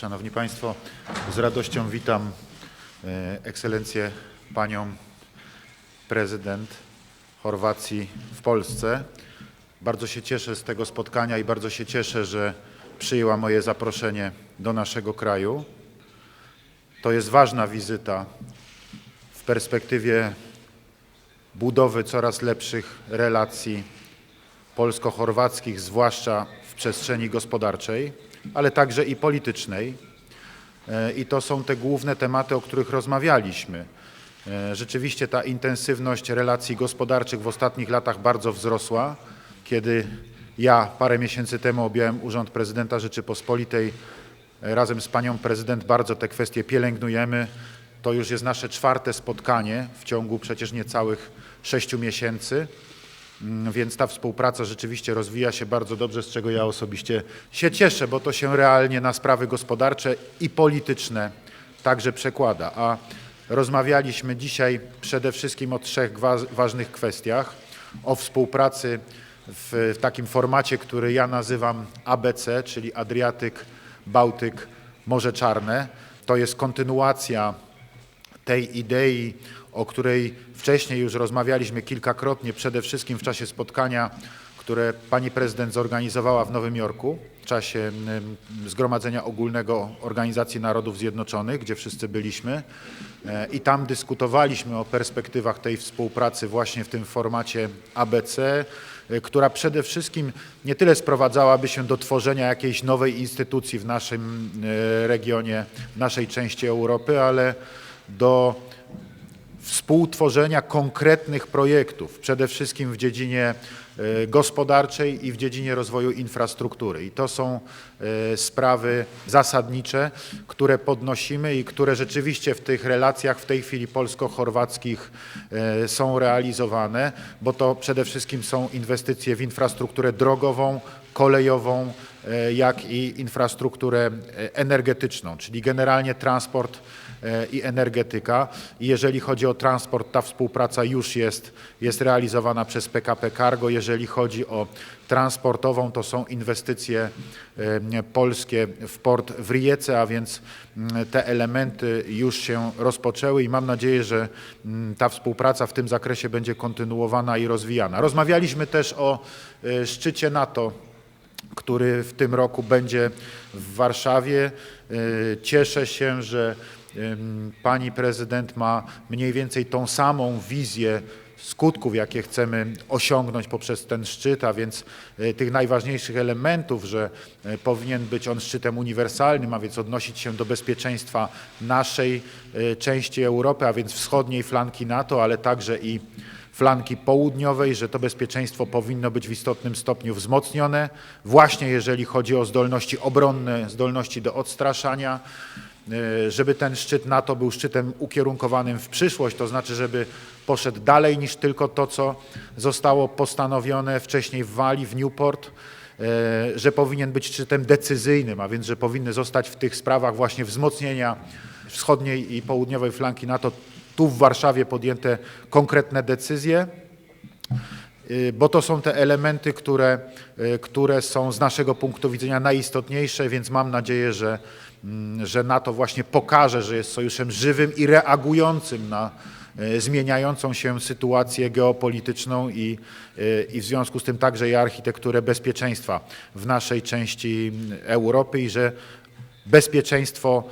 Szanowni Państwo, z radością witam e, ekscelencję panią prezydent Chorwacji w Polsce. Bardzo się cieszę z tego spotkania i bardzo się cieszę, że przyjęła moje zaproszenie do naszego kraju. To jest ważna wizyta w perspektywie budowy coraz lepszych relacji polsko-chorwackich, zwłaszcza w przestrzeni gospodarczej, ale także i politycznej. E, I to są te główne tematy, o których rozmawialiśmy. E, Rzeczywiście ta intensywność relacji gospodarczych w ostatnich latach bardzo wzrosła. Kiedy ja parę miesięcy temu objąłem Urząd Prezydenta Rzeczypospolitej, e, razem z panią prezydent bardzo te kwestie pielęgnujemy. To już jest nasze czwarte spotkanie w ciągu przecież niecałych sześciu miesięcy. Mm, Więc ta współpraca rzeczywiście rozwija się bardzo dobrze, z czego ja osobiście się cieszę, bo to się realnie na sprawy gospodarcze i polityczne także przekłada. A rozmawialiśmy dzisiaj przede wszystkim o trzech ważnych kwestiach. O współpracy w takim formacie, który ja nazywam ABC, czyli Adriatyk, Bałtyk, Morze Czarne. To jest kontynuacja tej idei, o której wcześniej już rozmawialiśmy kilkakrotnie, przede wszystkim w czasie spotkania, które pani prezydent zorganizowała w Nowym Jorku, w czasie mm, Zgromadzenia Ogólnego Organizacji Narodów Zjednoczonych, gdzie wszyscy byliśmy. E, I tam dyskutowaliśmy o perspektywach tej współpracy właśnie w tym formacie ABC, e, która przede wszystkim nie tyle sprowadzałaby się do tworzenia jakiejś nowej instytucji w naszym e, regionie, w naszej części Europy, ale do współtworzenia konkretnych projektów, przede wszystkim w dziedzinie e, gospodarczej i w dziedzinie rozwoju infrastruktury. I to są e, sprawy zasadnicze, które podnosimy i które rzeczywiście w tych relacjach w tej chwili polsko-chorwackich e, są realizowane, bo to przede wszystkim są inwestycje w infrastrukturę drogową, kolejową, jak i infrastrukturę e, energetyczną, czyli generalnie transport e, i energetyka. I jeżeli chodzi o transport, ta współpraca już jest, jest realizowana przez PKP Cargo. Jeżeli chodzi o transportową, to są inwestycje e, polskie w port w Rijece, a więc mm, te elementy już się rozpoczęły i mam nadzieję, że mm, ta współpraca w tym zakresie będzie kontynuowana i rozwijana. Rozmawialiśmy też o e, szczycie NATO który w tym roku będzie w Warszawie. Y, Cieszę się, że pani prezydent ma mniej więcej tą samą wizję skutków, jakie chcemy osiągnąć poprzez ten szczyt, a więc y, tych najważniejszych elementów, że y, powinien być on szczytem uniwersalnym, a więc odnosić się do bezpieczeństwa naszej części Europy, a więc wschodniej flanki NATO, ale także i flanki południowej, że to bezpieczeństwo powinno być w istotnym stopniu wzmocnione, właśnie jeżeli chodzi o zdolności obronne, zdolności do odstraszania, e, żeby ten szczyt NATO był szczytem ukierunkowanym w przyszłość, to znaczy, żeby poszedł dalej niż tylko to, co zostało postanowione wcześniej w Walii, w Newport, e, że powinien być szczytem decyzyjnym, a więc, że powinny zostać w tych sprawach właśnie wschodniej i południowej flanki NATO tu w Warszawie podjęte konkretne decyzje, y, bo to są te elementy, które, y, które są z naszego punktu widzenia najistotniejsze, więc mam nadzieję, że, mm, że NATO właśnie pokaże, że jest sojuszem żywym i reagującym na y, zmieniającą się sytuację geopolityczną i, i w związku z tym także i architekturę bezpieczeństwa w naszej części Europy i że bezpieczeństwo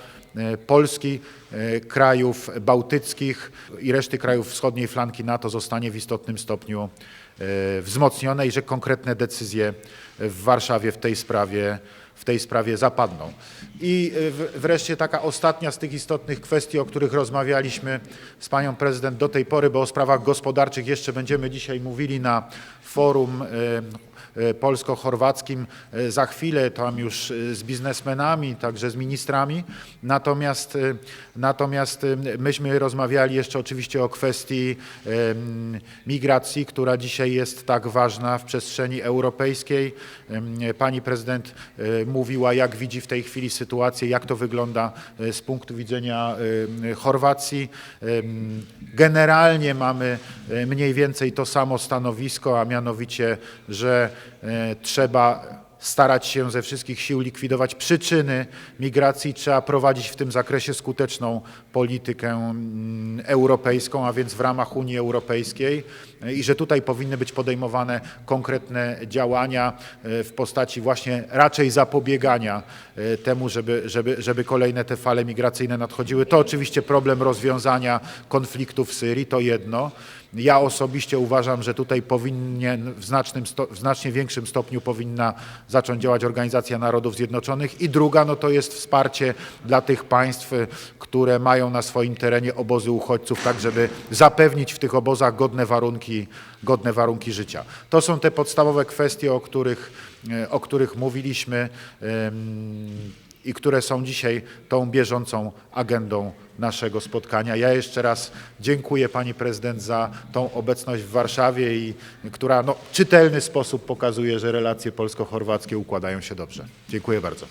Polski, e, krajów bałtyckich i reszty krajów wschodniej flanki NATO zostanie w istotnym stopniu e, wzmocnione i że konkretne decyzje w Warszawie w tej sprawie, w tej sprawie zapadną. I w- wreszcie taka ostatnia z tych istotnych kwestii, o których rozmawialiśmy z panią prezydent do tej pory, bo o sprawach gospodarczych jeszcze będziemy dzisiaj mówili na forum e, e, polsko-chorwackim za chwilę, tam już z biznesmenami, także z ministrami. Natomiast, natomiast myśmy rozmawiali jeszcze oczywiście o kwestii migracji, która dzisiaj jest tak ważna w przestrzeni europejskiej. Pani prezydent mówiła, jak widzi w tej chwili sytuację, jak to wygląda e, z punktu widzenia em, Chorwacji. Em, Generalnie mamy e, mniej więcej to samo stanowisko, a mianowicie, że e, trzeba starać się ze wszystkich sił likwidować przyczyny migracji, trzeba prowadzić w tym zakresie skuteczną politykę mm, europejską, a więc w ramach Unii Europejskiej i że tutaj powinny być podejmowane konkretne działania e, w postaci właśnie raczej zapobiegania e, temu, żeby, żeby, żeby kolejne te fale migracyjne nadchodziły. To oczywiście problem rozwiązania konfliktu w Syrii, to jedno. Ja osobiście uważam, że tutaj powinien w, znacznym w znacznie większym stopniu powinna zacząć działać Organizacja Narodów Zjednoczonych i druga no to jest wsparcie dla tych państw, które mają na swoim terenie obozy uchodźców, tak żeby zapewnić w tych obozach godne warunki, godne warunki życia. To są te podstawowe kwestie, o których, y, o których mówiliśmy. i które są dzisiaj tą bieżącą agendą naszego spotkania. Ja jeszcze raz dziękuję Pani Prezydent za tą obecność w Warszawie i która no, w czytelny sposób pokazuje, że relacje polsko-chorwackie układają się dobrze. Dziękuję bardzo.